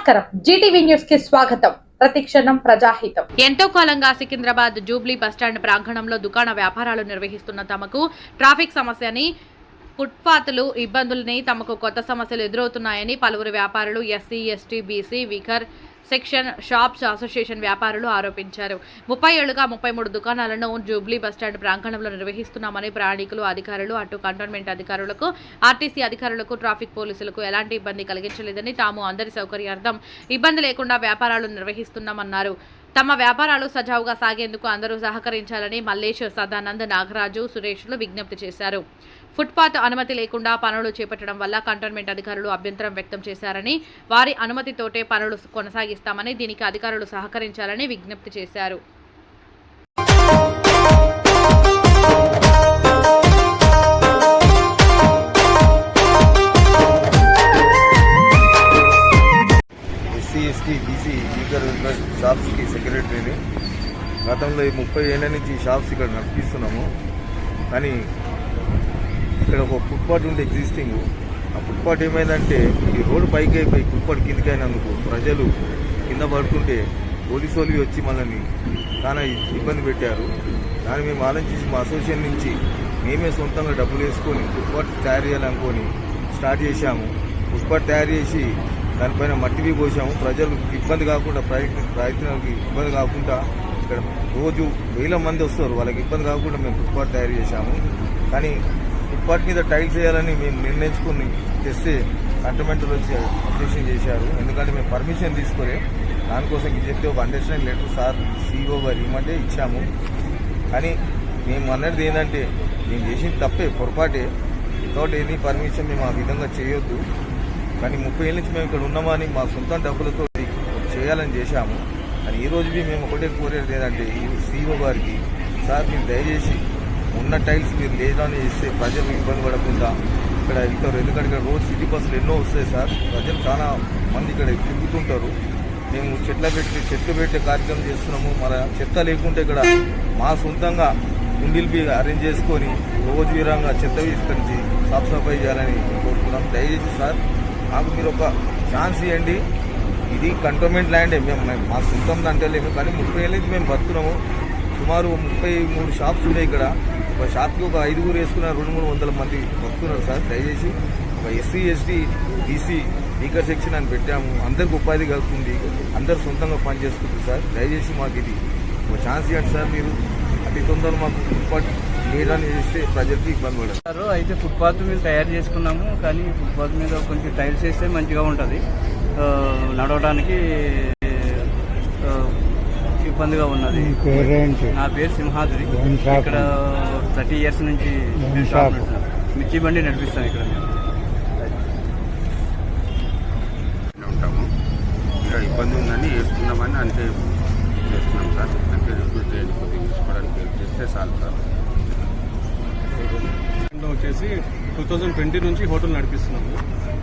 నమస్కారం. జీటీవీ న్యూస్కి స్వాగతం. ప్రతిక్షణం ప్రజాహితం. ఎంతో కాలంగా సికింద్రాబాద్ జూబ్లీ బస్టాండ్ ప్రాంగణంలో దుకాణ వ్యాపారాలు నిర్వహిస్తున్న తమకు ట్రాఫిక్ సమస్యని ఫుట్పాత్లు ఇబ్బందులని తమకు కొత్త సమస్యలు ఎదురవుతున్నాయని పలువురు వ్యాపారులు SC ST BC weaker section shops association వ్యాపారులు ఆరోపించారు. ముప్పై ఏళ్ళుగా ముప్పై మూడు దుకాణాలను జూబ్లీ బస్టాండ్ ప్రాంగణంలో నిర్వహిస్తున్నామని ప్రయాణికులు అధికారులు అటు కంటోన్మెంట్ అధికారులకు ఆర్టీసీ అధికారులకు ట్రాఫిక్ పోలీసులకు ఎలాంటి ఇబ్బంది కలిగించలేదని తాము అందరి సౌకర్యార్థం ఇబ్బంది లేకుండా వ్యాపారాలు నిర్వహిస్తున్నామన్నారు. తమ వ్యాపారాలు సజావుగా సాగేందుకు అందరూ సహకరించాలని మల్లేష్ సదానంద్ నాగరాజు సురేష్లు విజ్ఞప్తి చేశారు. ఫుట్పాత్ అనుమతి లేకుండా పనులు చేపట్టడం వల్ల కంటోన్మెంట్ అధికారులు అభ్యంతరం వ్యక్తం చేశారని వారి అనుమతితోటే పనులు కొనసాగిస్తామని దీనికి అధికారులు సహకరించాలని విజ్ఞప్తి చేశారు. ఎస్సీ ఎస్టీ బీసీ ఈగర్ షాప్స్కి సెక్రటరీని. గతంలో ఈ ముప్పై ఏళ్ళ నుంచి షాప్స్ ఇక్కడ నడిపిస్తున్నాము. కానీ ఇక్కడ ఒక ఫుట్పాత్ ఉండే ఎగ్జిస్టింగ్ ఆ ఫుట్పాత్ ఏమైందంటే ఈ రోడ్డు పైకి అయిపోయి ఫుట్పాత్ కిందకి అయినందుకు ప్రజలు కింద పడుతుంటే పోలీసు వాళ్ళు వచ్చి మనల్ని చాలా ఇబ్బంది పెట్టారు. దాన్ని మేము ఆలోచించి మా అసోసియేషన్ నుంచి మేమే సొంతంగా డబ్బులు వేసుకొని ఫుట్పాత్ తయారు చేయాలనుకొని స్టార్ట్ చేశాము. ఫుట్పాత్ తయారు చేసి దానిపైన మట్టివి పోసాము. ప్రజలు ఇబ్బంది కాకుండా ప్రయత్న ప్రయత్నానికి ఇబ్బంది కాకుండా ఇక్కడ రోజు వేల మంది వస్తారు. వాళ్ళకి ఇబ్బంది కాకుండా మేము ఫుట్పాత్ తయారు చేశాము. కానీ ఫుట్పాత్ మీద టైల్స్ వేయాలని మేము నిర్ణయించుకుని తెస్తే కంటమెంట్లు వచ్చి అబ్జెక్షన్ చేశారు. ఎందుకంటే మేము పర్మిషన్ తీసుకోలే దానికోసం ఇది చెప్తే ఒక అండర్స్టాండింగ్ లెటర్ సార్ సీఓ గారు ఇవ్వమంటే ఇచ్చాము. కానీ మేము అన్నది ఏంటంటే మేము చేసింది తప్పే పొరపాటే. వితౌట్ ఎనీ పర్మిషన్ మేము ఆ విధంగా చేయొద్దు. కానీ ముప్పై ఏళ్ళ నుంచి మేము ఇక్కడ ఉన్నామని మా సొంత డబ్బులతో చేయాలని చేశాము. కానీ ఈ రోజు మేము ఒకటే కోరేది ఏంటంటే ఈ సీఓ గారికి సార్ మీరు దయచేసి ఉన్న టైల్స్ మీరు లేదని చేస్తే ప్రజలు ఇబ్బంది పడకుండా ఇక్కడ వెళ్తారు. ఎందుకంటే ఇక్కడ రోజు సిటీ బస్సులు ఎన్నో వస్తాయి సార్. ప్రజలు చాలా మంది ఇక్కడ తిరుగుతుంటారు. మేము చెట్ల పెట్టి చెట్లు పెట్టే కార్యక్రమం చేస్తున్నాము. మన చెత్త లేకుంటే ఇక్కడ మా సొంతంగా కుండీలు అరేంజ్ చేసుకొని రోజు విధంగా చెత్త తీసుకొని సాఫ్ సఫాయి చేయాలని కోరుకున్నాం దయచేసి సార్ మాకు మీరు ఒక ఛాన్స్ ఇవ్వండి. ఇది కంటోన్మెంట్ ల్యాండే మేము మేము మా సొంతం అంటే లేము. కానీ ముప్పై ఏళ్ళ నుంచి మేము బతున్నాము సుమారు ముప్పై మూడు షాప్స్ ఉన్నాయి ఇక్కడ. ఒక షాప్కి ఒక ఐదుగురు వేసుకున్న రెండు మూడు వందల మంది బతుకున్నారు సార్. దయచేసి ఒక SC ST BC weaker section అని పెట్టాము. అందరికి ఉపాధి కలుగుతుంది. అందరు సొంతంగా పని చేసుకుంటారు సార్. దయచేసి మాకు ఇది ఒక ఛాన్స్ ఇవ్వండి సార్ మీరు. అతి తొందరగా మాకు ఉపాధి లేదని చేస్తే ప్రజలకి ఇబ్బంది పడదు. చేస్తున్నారు. అయితే ఫుట్పాత్ మీద తయారు చేసుకున్నాము కానీ ఫుట్పాత్ మీద కొంచెం టైల్స్ వేస్తే మంచిగా ఉంటుంది. నడవడానికి ఇబ్బందిగా ఉన్నది. పేరేంటి? నా పేరు సింహాద్రి? ఇక్కడ థర్టీ ఇయర్స్ నుంచి షాప్? మిర్చి బండి నడిపిస్తాను ఇక్కడ నేను. ఉంటాము. ఇంకా ఇబ్బంది ఉందని వేసుకున్నామని అంటే చేస్తున్నాం సార్. అంటే రిపీట్ చేయండి కొద్దిగా తీసుకోవడానికి హెల్ప్ చేస్తే చాలు సార్. వచ్చేసి టూ థౌజండ్ ట్వంటీ నుంచి హోటల్ నడిపిస్తున్నాము.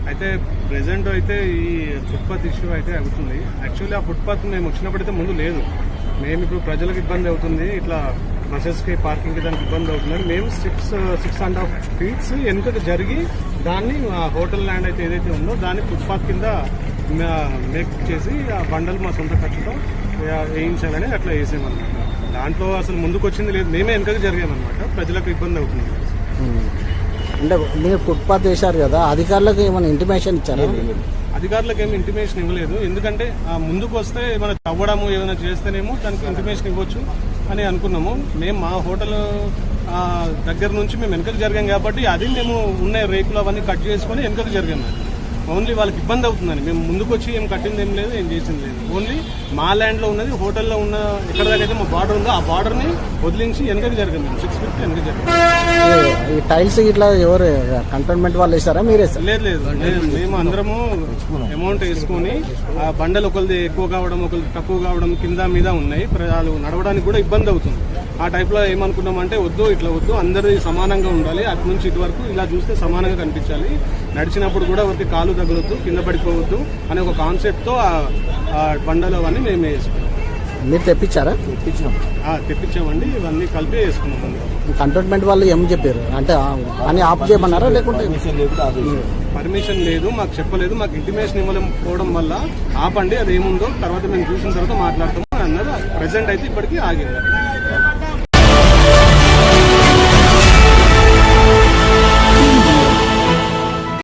అయితే ప్రెసెంట్ అయితే ఈ ఫుట్పాత్ ఇష్యూ అయితే అవుతుంది. యాక్చువల్లీ ఆ ఫుట్పాత్ మేము వచ్చినప్పుడైతే ముందు లేదు. మేము ఇప్పుడు ప్రజలకు ఇబ్బంది అవుతుంది. ఇట్లా బసెస్కి పార్కింగ్కి దానికి ఇబ్బంది అవుతుంది మేము six six and half feets వెనుకకు జరిగి దాన్ని ఆ హోటల్ ల్యాండ్ అయితే ఏదైతే ఉందో దాన్ని ఫుట్పాత్ కింద మేక్ చేసి ఆ బండలు మా సొంత ఖర్చుతో వేయించాలని అట్లా వేసామన్నమాట. దాంట్లో అసలు ముందుకు వచ్చింది లేదు. మేమే వెనుకకు జరిగామన్నమాట. ప్రజలకు ఇబ్బంది అవుతుంది. అంటే మీరు ఫుట్పాత్ వేశారు కదా అధికారులకు ఏమైనా ఇంటిమేషన్ ఇచ్చారా? అధికారులకు ఏమి ఇంటిమేషన్ ఇవ్వలేదు. ఎందుకంటే ముందుకు వస్తే ఏమైనా తవ్వడము ఏమైనా చేస్తేనేమో దానికి ఇంటిమేషన్ ఇవ్వచ్చు. అని అనుకున్నాము. మేము మా హోటల్ దగ్గర నుంచి మేము వెనకకు జరిగాం కాబట్టి అది మేము ఉన్న రేకులు అవన్నీ కట్ చేసుకొని వెనకకు జరిగాము ఓన్లీ వాళ్ళకి ఇబ్బంది అవుతుందని మేము ముందుకు వచ్చి ఏం కట్టింది ఏం లేదు ఏం చేసింది లేదు. ఓన్లీ మా ల్యాండ్లో ఉన్నది హోటల్లో ఉన్న ఎక్కడ దాకా అయితే మా బార్డర్ ఉందో ఆ బార్డర్ని వదిలించి వెనకకు జరిగాం మేము. సిక్స్ ఫీట్ వెనక జరిగాం ఈ- టైల్స్ ఇట్లా ఎవరు కంటోన్మెంట్ వాళ్ళు వేసారా? మీరే లేదు లేదు. మేము అందరము అమౌంట్ వేసుకొని ఆ బండలు ఒకరిది ఎక్కువ కావడం ఒకరిది తక్కువ కావడం కింద మీద ఉన్నాయి. ప్రజలు నడవడానికి కూడా ఇబ్బంది అవుతుంది. ఆ టైప్లో ఏమనుకున్నాం అంటే వద్దు ఇట్లా వద్దు అందరి సమానంగా ఉండాలి. అటు నుంచి ఇటు వరకు ఇలా చూస్తే సమానంగా కనిపించాలి. నడిచినప్పుడు కూడా ఒకరికి కాలు తగలొద్దు కింద పడిపోవద్దు అనే ఒక కాన్సెప్ట్తో ఆ- బండలు అవన్నీ మేము వేసుకున్నాం. మీరు తెప్పించారా? తెప్పించినాం. ఆ, తెప్పించామండి ఇవన్నీ కలిపి వేసుకున్నాం కంటోన్మెంట్ వాళ్ళు ఏం చెప్పారు? అంటే పని ఆఫ్ చేయమన్నారా లేకుంటే? పర్మిషన్ లేదు మాకు చెప్పలేదు మాకు ఇంటిమేషన్ ఇవ్వలేకపోవడం వల్ల ఆపండి అది ఏముందో తర్వాత మేము చూసిన తర్వాత మాట్లాడతాము అని అన్నారు ప్రజెంట్ అయితే ఇప్పటికీ ఆగింది.